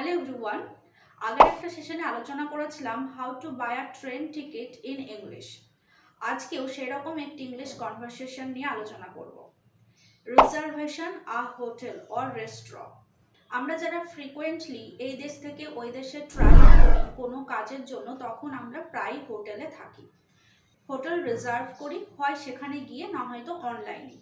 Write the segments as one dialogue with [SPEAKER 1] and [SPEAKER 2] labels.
[SPEAKER 1] Hello everyone আগের একটা সেশনে আলোচনা করেছিলাম how to buy a train ticket in English আজকেও সেরকম একটি ইংলিশ কনভারসেশন নিয়ে আলোচনা করব। Reservation a hotel or restaurant আমরা যারা ফ্রিকোয়েন্টলি এই দেশ থেকে ওই দেশে ট্রাভেল করি, কোনো কাজের জন্য তখন আমরা প্রায় হোটেলে থাকি। হোটেল রিজার্ভ করি, হয় সেখানে গিয়ে না হয়তো অনলাইনে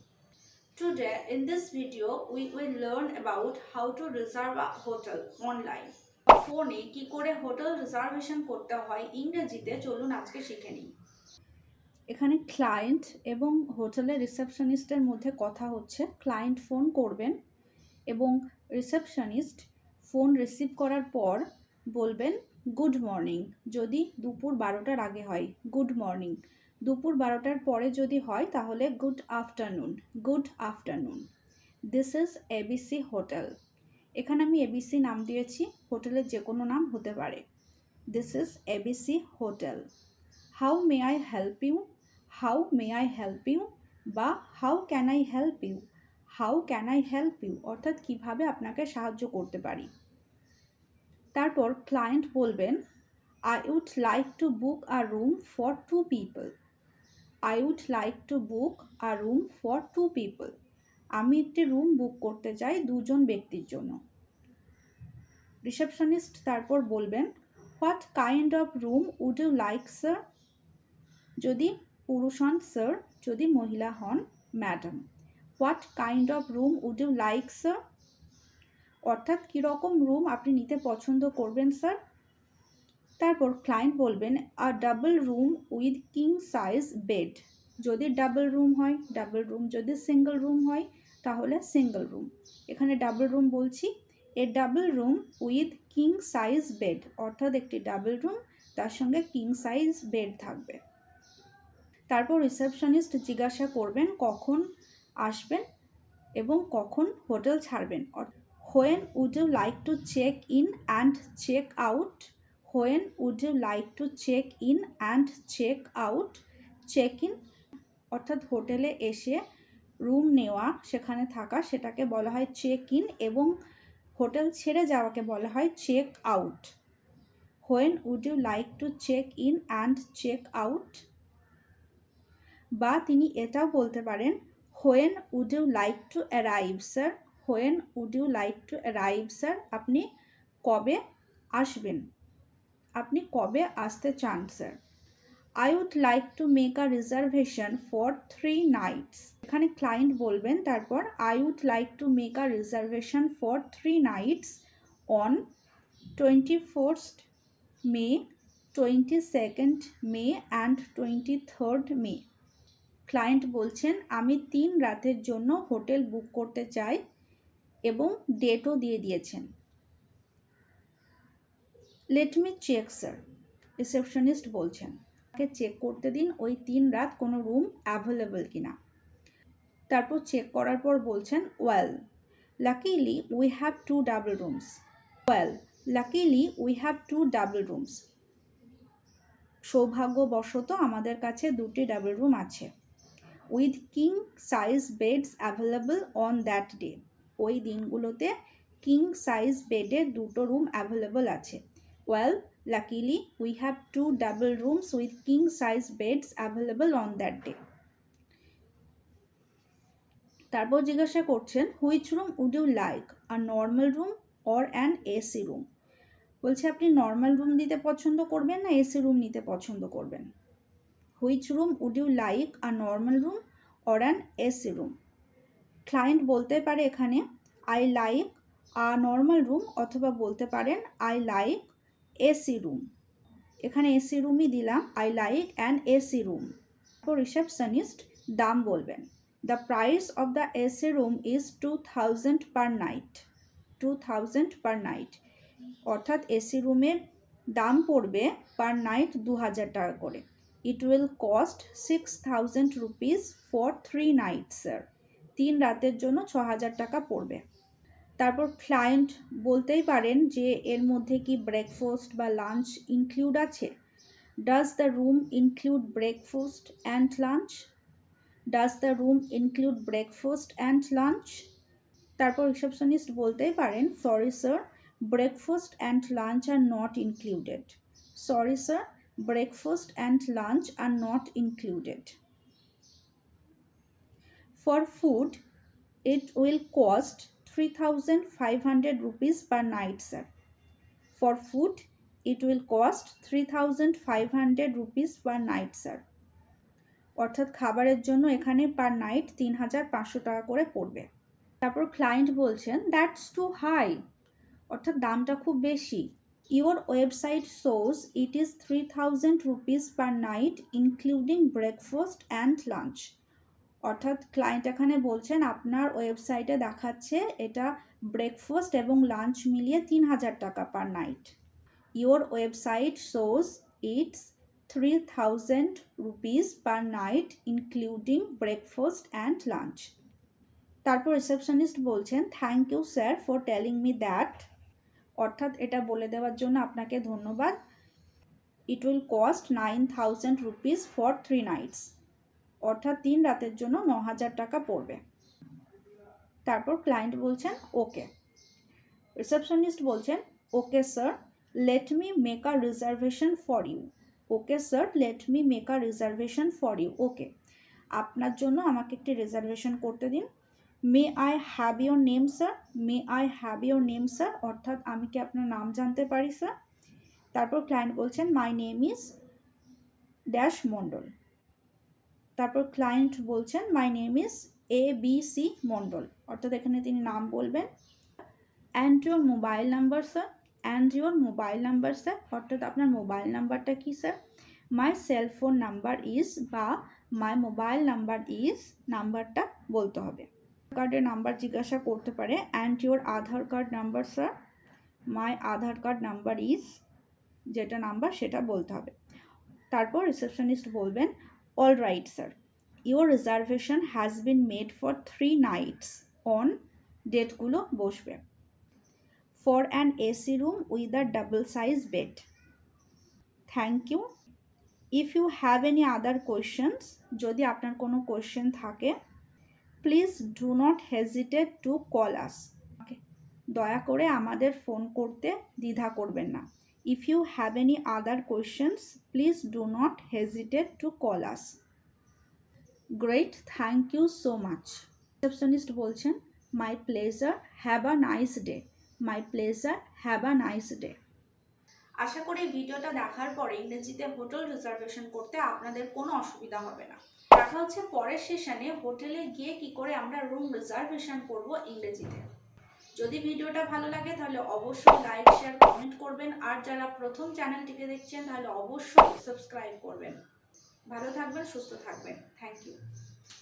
[SPEAKER 1] Today, in this video, we will learn about how to reserve a hotel online. ফোনে কি করে হোটেল রিজার্ভেশন করতে হয় ইংরেজিতে চলুন আজকে শিখে নিই। এখানে ক্লায়েন্ট এবং হোটেলের রিসেপশনিস্টের মধ্যে কথা হচ্ছে। ক্লায়েন্ট ফোন করবেন এবং রিসেপশনিস্ট ফোন রিসিভ করার পর বলবেন গুড মর্নিং যদি দুপুর বারোটার আগে হয় গুড মর্নিং দুপুর বারোটার পরে যদি হয়, তাহলে good afternoon good afternoon. This is ABC hotel. এখানে আমি এবিসি নাম দিয়েছি, হোটেলের যে কোনো নাম হতে পারে। This is ABC hotel. How may I help you how may I help you বা how can I help you how can I help you অর্থাৎ কীভাবে আপনাকে সাহায্য করতে পারি। তারপর ক্লায়েন্ট বলবেন I would like to book a room for two people I would like to book a room for two people আমি একটি রুম বুক করতে চাই দুজন ব্যক্তির জন্য। রিসেপশনিস্ট তারপর বলবেন what kind of room would you like sir যদি পুরুষ হন স্যার যদি মহিলা হন madam what kind of room would you like sir অর্থাৎ কীরকম রুম আপনি নিতে পছন্দ করবেন স্যার তারপর ক্লায়েন্ট বলবেন, a double room with king size bed. যদি ডাবল রুম হয়, ডাবল রুম যদি সিঙ্গেল রুম হয়, তাহলে সিঙ্গেল রুম। এখানে ডাবল রুম বলছি। A double room with king size bed, অর্থাৎ একটি ডাবল রুম, তার সঙ্গে কিং সাইজ বেড থাকবে। তারপর রিসেপশনিস্ট জিজ্ঞাসা করবেন, কখন আসবেন এবং কখন হোটেল ছাড়বেন? When would you like to check in and check out when would you like to check in and check out check in অর্থাৎ হোটেলে এসে রুম নেওয়া, সেখানে থাকা, সেটাকে বলা হয় চেক ইন এবং হোটেল ছেড়ে যাওয়াকে বলা হয় check out when would you like to check in and check out বা তিনি এটাও বলতে পারেন when would you like to arrive sir when would you like to arrive sir আপনি কবে আসবেন? আপনি কবে আসতে চান, sir? I would like to make a reservation for three nights এখানে ক্লায়েন্ট বলবেন, তারপর I would like to make a reservation for three nights on twenty fourth May twenty second May and twenty third May client বলছেন, আমি তিন রাতের জন্য hotel book করতে চাই এবং ডেটও দিয়ে দিয়েছেন। Let me check sir receptionist বলছেন তাকে চেক করতে দিন, ওই তিন রাত কোনো রুম অ্যাভেলেবল কিনা? তারপর চেক করার পর বলছেন well luckily we have two double rooms well luckily we have two double rooms সৌভাগ্যবশত আমাদের কাছে দুটি ডাবল রুম আছে with king size beds available on that day ওই দিনগুলোতে কিং সাইজ বেডের দুটো রুম অ্যাভেলেবল আছে। Well luckily we have two double rooms with king size beds available on that day তারপর জিজ্ঞাসা করছেন which room would you like a normal room or an AC room বলছে, আপনি normal room দিতে পছন্দ করবেন না এসি রুম নিতে পছন্দ করবেন? Which room would you like a normal room or an AC room client বলতে পারে এখানে I like a normal room অথবা বলতে পারেন আই লাইক এসি রুম। এখানে এসি রুমই দিলাম। I like an AC room. তো রিসেপশনিস্ট দাম বলবেন। The price of the AC room is two thousand per night. Two thousand per night. অর্থাৎ এসি রুমের দাম পড়বে পার নাইট দু হাজার টাকা করে। It will cost six thousand rupees for three night sir. তিন রাতের জন্য ছ হাজার টাকা পড়বে। তারপর ক্লায়েন্ট বলতেই পারেন যে এর মধ্যে কি ব্রেকফাস্ট বা লাঞ্চ ইনক্লুড আছে? Does the room include breakfast and lunch does the room include breakfast and lunch তারপর রিসেপশনিস্ট বলতেই পারেন sorry sir breakfast and lunch are not included sorry sir breakfast and lunch are not included. For food, it will cost 3500 rupees per night, sir. For food, it will cost 3500 rupees per night, sir. অর্থাৎ খাবারের জন্য এখানে per night তিন হাজার পাঁচশো টাকা করে পড়বে। তারপর ক্লায়েন্ট বলছেন দ্যাটস টু হাই অর্থাৎ দামটা খুব বেশি। Your website shows it is three thousand rupees per night including breakfast and lunch অর্থাৎ ক্লায়েন্ট এখানে বলছেন, আপনার ওয়েবসাইটে দেখাচ্ছে এটা ব্রেকফাস্ট এবং লাঞ্চ মিলিয়ে তিন হাজার টাকা per night your website shows it's three thousand rupees per night including breakfast and lunch তারপর রিসেপশনিস্ট বলছেন thank you sir for telling me that অর্থাৎ এটা বলে দেওয়ার জন্য আপনাকে ধন্যবাদ। It will cost nine thousand rupees for three nights অর্থাৎ তিন রাতের জন্য ন হাজার টাকা পড়বে। তারপর ক্লায়েন্ট বলছেন ওকে রিসেপশনিস্ট বলছেন okay sir let me make a reservation for you okay sir let me make a reservation for you okay আপনার জন্য আমাকে একটি রিজার্ভেশন করতে দিন। May I have your name sir may I have your name sir অর্থাৎ আমি কি আপনার নাম জানতে পারি স্যার তারপর ক্লায়েন্ট বলছেন my name is dash Mondal তারপর ক্লায়েন্ট বলছেন my name is A B C Mondal অর্থাৎ এখানে তিনি নাম বলবেন। And your mobile number sir and your mobile number sir অর্থাৎ আপনার মোবাইল নাম্বারটা কি sir my cellphone number is বা মাই মোবাইল নাম্বার ইজ নাম্বারটা বলতে হবে। কার্ডের নাম্বার জিজ্ঞাসা করতে পারে and your Aadhaar card number sir my Aadhaar card number is যেটা নাম্বার সেটা বলতে হবে। তারপর রিসেপশনিস্ট বলবেন all right sir your reservation has been made for three nights on ডেটগুলো বসবে। For an AC room with a double size bed thank you if you have any other questions যদি আপনার কোনো question থাকে please do not hesitate to call us দয়া করে আমাদের phone করতে দ্বিধা করবেন না। If you have any other questions please do not hesitate to call us great thank you so much receptionist বলছেন my pleasure have a nice day my pleasure have a nice day আশা করি ভিডিওটা দেখার পরে ইংরেজিতে hotel reservation করতে আপনাদের কোনো অসুবিধা হবে না। দেখা হচ্ছে পরের সেশনে হোটেলে গিয়ে কি করে আমরা রুম রিজার্ভেশন করব ইংরেজিতে। যদি ভিডিওটা ভালো লাগে, তাহলে অবশ্যই লাইক শেয়ার কমেন্ট করবেন। আর যারা প্রথম চ্যানেলটিকে দেখছেন, তাহলে অবশ্যই সাবস্ক্রাইব করবেন। ভালো থাকবেন, সুস্থ থাকবেন। Thank you